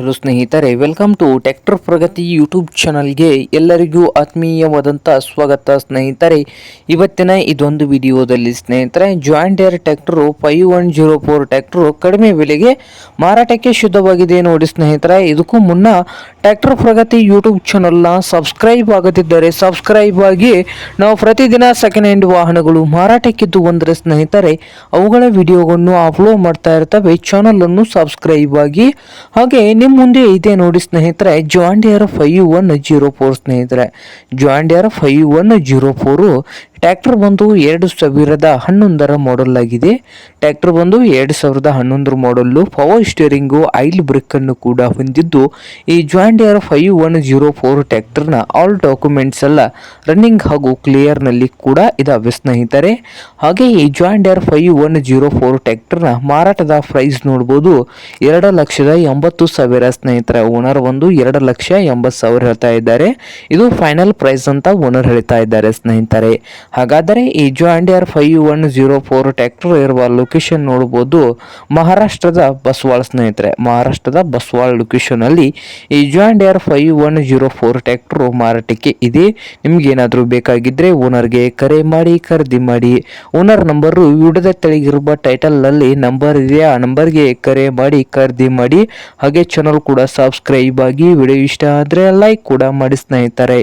Hello ಸ್ನೇಹಿತರೆ welcome to tractor Pragati YouTube ಚಾನಲ್ಗೆ ಎಲ್ಲರಿಗೂ ಆತ್ಮೀಯವಾದಂಥ ಸ್ವಾಗತ ಸ್ನೇಹಿತರೆ. ಇವತ್ತಿನ ಇದೊಂದು ವಿಡಿಯೋದಲ್ಲಿ ಸ್ನೇಹಿತರೆ John Deere tractor five one zero four tractor ಕಡಿಮೆ ಬೆಲೆಗೆ ಮಾರಾಟಕ್ಕೆ ಶುದ್ಧವಾಗಿದೆ ನೋಡಿ ಸ್ನೇಹಿತರೆ. ಇದಕ್ಕೂ ಮುನ್ನ ಟ್ಯಾಕ್ಟರ್ ಪ್ರಗತಿ ಯೂಟ್ಯೂಬ್ ಚಾನಲ್ನ ಸಬ್ಸ್ಕ್ರೈಬ್ ಆಗದಿದ್ದರೆ ಸಬ್ಸ್ಕ್ರೈಬ್ ಆಗಿ ನಾವು ಪ್ರತಿದಿನ ಸೆಕೆಂಡ್ ಹ್ಯಾಂಡ್ ವಾಹನಗಳು ಮಾರಾಟಕ್ಕಿದ್ದು ಬಂದರೆ ಸ್ನೇಹಿತರೆ, ಅವುಗಳ ವಿಡಿಯೋವನ್ನು ಅಪ್ಲೋಡ್ ಮಾಡ್ತಾ ಇರ್ತವೆ ಚಾನಲನ್ನು ಸಬ್ಸ್ಕ್ರೈಬ್ ಆಗಿ. ಹಾಗೆ ಮುಂದೆ ಇದೆ ನೋಡಿ ಸ್ನೇಹಿತರೆ John Deere five one zero four ಸ್ನೇಹಿತರೆ. John Deere five one zero four tractor ಬಂದು ಎರಡು ಸಾವಿರದ ಹನ್ನೊಂದರ ಮಾಡಲ್ ಆಗಿದೆ. ಟ್ರ್ಯಾಕ್ಟರ್ ಬಂದು ಎರಡು ಸಾವಿರದ ಹನ್ನೊಂದರ model power steering oil brake ಅನ್ನು ಕೂಡ ಹೊಂದಿದ್ದು, ಈ John Deere five one zero four ಟ್ರ್ಯಾಕ್ಟರ್ನ ಆಲ್ ಡಾಕ್ಯುಮೆಂಟ್ಸ್ ಎಲ್ಲ ರನ್ನಿಂಗ್ ಹಾಗೂ ಕ್ಲಿಯರ್ನಲ್ಲಿ ಕೂಡ ಇದಾವೆ ಸ್ನೇಹಿತರೆ. ಹಾಗೆ ಈ John Deere five one zero four ಟ್ರ್ಯಾಕ್ಟರ್ನ ಮಾರಾಟದ ಪ್ರೈಸ್ ನೋಡ್ಬೋದು ಎರಡು ಲಕ್ಷದ ಎಂಬತ್ತು ಸಾವಿರ ಸ್ನೇಹಿತರ ಓನರ್ ಒಂದು ಎರಡು ಲಕ್ಷ ಎಂಬತ್ತು ಸಾವಿರ ಹೇಳ್ತಾ ಇದ್ದಾರೆ. ಇದು ಫೈನಲ್ ಪ್ರೈಸ್ ಅಂತ ಓನರ್ ಹೇಳ್ತಾ ಇದ್ದಾರೆ ಸ್ನೇಹಿತರೆ. ಹಾಗಾದರೆ ಈ John Deere five one zero four tractor ಇರುವ ಲೊಕೇಶನ್ ನೋಡ್ಬೋದು. ಮಹಾರಾಷ್ಟ್ರದ ಬಸ್ವಾಳ್ ಸ್ನೇಹಿತರೆ, ಮಹಾರಾಷ್ಟ್ರದ ಬಸ್ವಾಳ್ ಲೊಕೇಶನಲ್ಲಿ ಈ John Deere five one zero four tractor ಮಾರಾಟಕ್ಕೆ ಇದೆ. ನಿಮ್ಗೆ ಏನಾದರೂ ಬೇಕಾಗಿದ್ರೆ ಓನರ್ಗೆ ಕರೆ ಮಾಡಿ, ಖರೀದಿ ಮಾಡಿ. ಓನರ್ ನಂಬರು ವಿಡಿಯೋದ ತೆಳಗಿರುವ ಟೈಟಲ್ನಲ್ಲಿ ನಂಬರ್ ಇದೆ. ಆ ನಂಬರ್ಗೆ ಕರೆ ಮಾಡಿ, ಖರೀದಿ ಮಾಡಿ. ಹಾಗೆ ಚಾನಲ್ ಕೂಡ ಸಬ್ಸ್ಕ್ರೈಬ್ ಆಗಿ, ವಿಡಿಯೋ ಇಷ್ಟ ಆದರೆ ಲೈಕ್ ಕೂಡ ಮಾಡಿ ಸ್ನೇಹಿತರೆ.